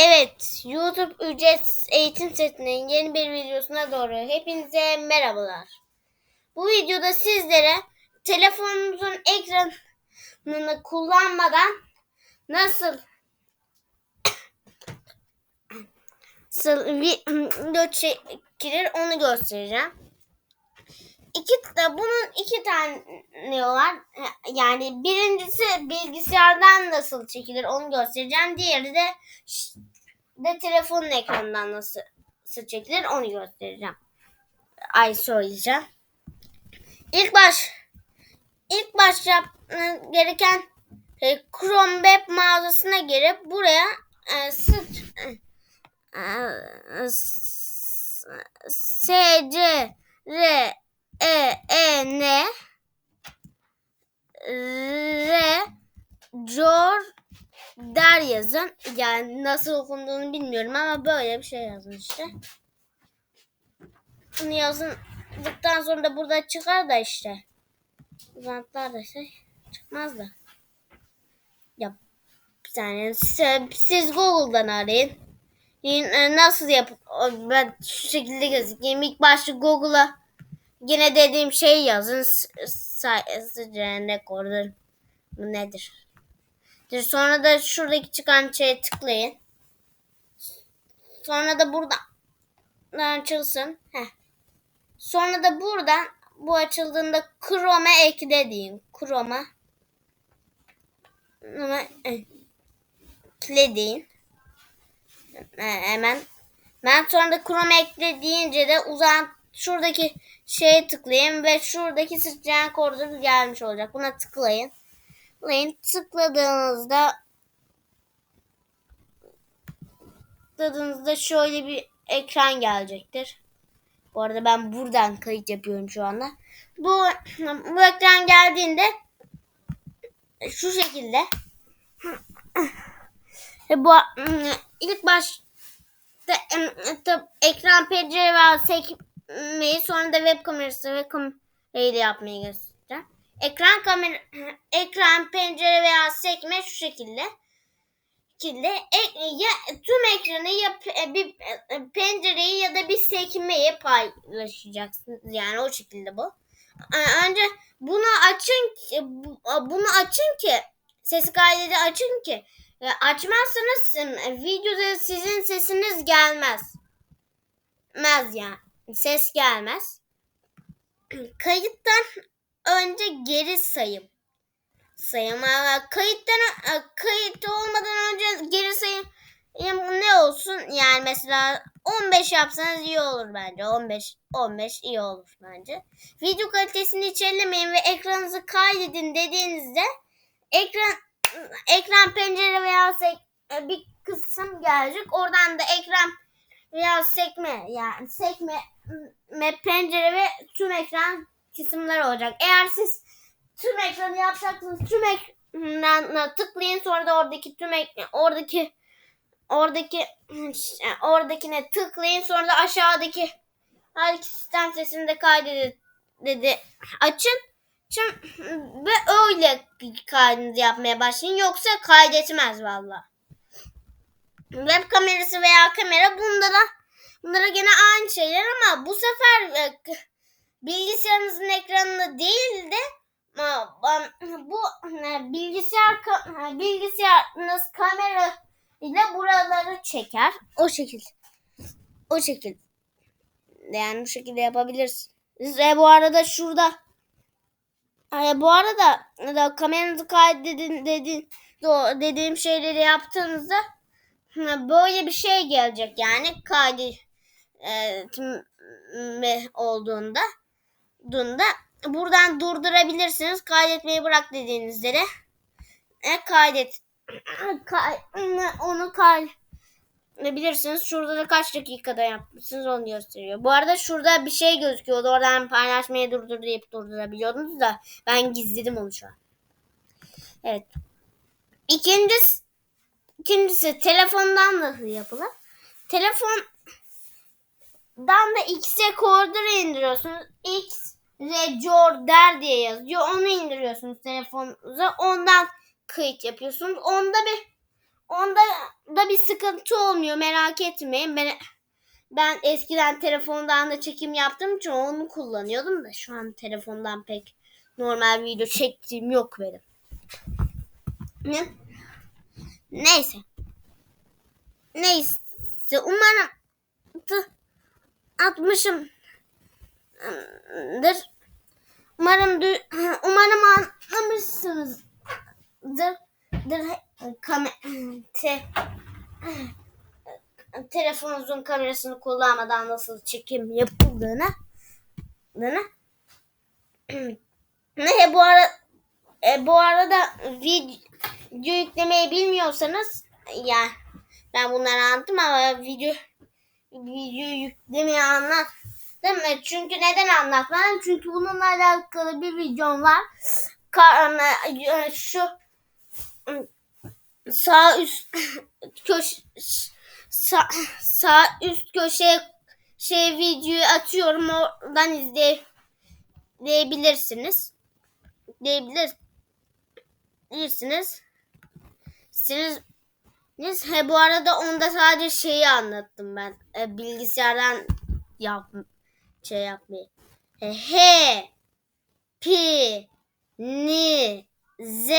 Evet, YouTube ücret eğitim setinin yeni bir videosuna doğru hepinize merhabalar. Bu videoda sizlere telefonunuzun ekranını kullanmadan nasıl nasıl video çekilir onu göstereceğim. İki de bunun iki tane var. Yani birincisi bilgisayardan nasıl çekilir onu göstereceğim. Diğeri de de telefonun ekranından nasıl, nasıl çekilir onu göstereceğim. Ay söyleyeceğim. İlk baş ilk baş yapman gereken e, Chrome web mağazasına girip buraya e, sırt e, S C R E E N R Jor der yazın. Yani nasıl okunduğunu bilmiyorum ama böyle bir şey yazın işte. Bunu yazındıktan sonra da burada çıkar da işte. Uzantılar da şey çıkmaz da. Ya bir saniye siz Google'dan arayın. Nasıl yap ben şu şekilde gözükeyim. İlk başta Google'a yine dediğim şey yazın. Sayısı rekordur. Bu nedir? Sonra da şuradaki çıkan şeye tıklayın. Sonra da buradan açılsın. Heh. Sonra da buradan bu açıldığında Chrome'a ekle deyin. Chrome'a ekle deyin. Hemen. Ben sonra da Chrome ekle deyince de uzan şuradaki şeye tıklayın ve şuradaki sıçrayan koridor gelmiş olacak. Buna tıklayın. Tıklayın. Tıkladığınızda tıkladığınızda şöyle bir ekran gelecektir. Bu arada ben buradan kayıt yapıyorum şu anda. Bu bu ekran geldiğinde şu şekilde bu ilk başta ekran pencere ve sekmeyi sonra da web kamerası ve kamerayla yapmayı göstereceğim. Ekran kamera ekran pencere veya sekme şu şekilde şekilde ya tüm ekranı ya bir pencereyi ya da bir sekmeyi paylaşacaksınız. Yani o şekilde bu. Önce bunu açın ki bunu açın ki ses kaydı açın ki açmazsanız videoda sizin sesiniz gelmez. Mez yani. Ses gelmez. Kayıttan önce geri sayım. Sayım. Kayıttan kayıt olmadan önce geri sayım ne olsun? Yani mesela 15 yapsanız iyi olur bence. 15 15 iyi olur bence. Video kalitesini içerilemeyin ve ekranınızı kaydedin dediğinizde ekran ekran pencere veya sek, bir kısım gelecek. Oradan da ekran veya sekme yani sekme pencere ve tüm ekran kısımları olacak. Eğer siz tüm ekranı yapacaksınız tüm ekranına tıklayın sonra da oradaki tüm ekran oradaki oradaki oradakine tıklayın sonra da aşağıdaki her sistem sesini de kaydedin dedi açın. Şimdi, ve öyle kaydınızı yapmaya başlayın yoksa kaydetmez valla. Web kamerası veya kamera bunda da bunlara gene aynı şeyler ama bu sefer e, bilgisayarınızın ekranını değil de bu e, bilgisayar bilgisayarınız kamera ile buraları çeker. O şekilde. O şekilde. Yani bu şekilde yapabilirsiniz. Ve bu arada şurada e, bu arada da kameranızı kaydedin dedin dediğim şeyleri yaptığınızda böyle bir şey gelecek yani kaydı e, olduğunda dunda buradan durdurabilirsiniz. Kaydetmeyi bırak dediğinizde de e, kaydet kay, onu kaydedebilirsiniz. Şurada da kaç dakikada yapmışsınız onu gösteriyor. Bu arada şurada bir şey gözüküyordu. Oradan paylaşmayı durdur deyip durdurabiliyordunuz da ben gizledim onu şu an. Evet. İkincisi İkincisi telefondan nasıl yapılır? Telefondan da X'e koordinatı indiriyorsunuz. X der diye yazıyor. Onu indiriyorsunuz telefonunuza. Ondan kayıt yapıyorsunuz. Onda bir onda da bir sıkıntı olmuyor merak etmeyin. Ben ben eskiden telefondan da çekim yaptığım için onu kullanıyordum da şu an telefondan pek normal video çektiğim yok benim. Ne? Neyse. Neyse. Umarım t- atmışımdır. Umarım umarım anlamışsınızdır. Dır, kame- te- telefonunuzun kamerasını kullanmadan nasıl çekim yapıldığını ne bu ara e, bu arada video yüklemeyi bilmiyorsanız yani ben bunları anlattım ama video video yüklemeyi anlattım. E, Çünkü neden anlatmadım? Çünkü bununla alakalı bir videom var. E, şu sağ üst köş sağ, sağ üst köşeye şey videoyu atıyorum oradan izleyebilirsiniz. Diyebilirsiniz. Siz Neyse, bu arada onda sadece şeyi anlattım ben. E, bilgisayardan yap şey yapmayı. E, he, pi, ni, z,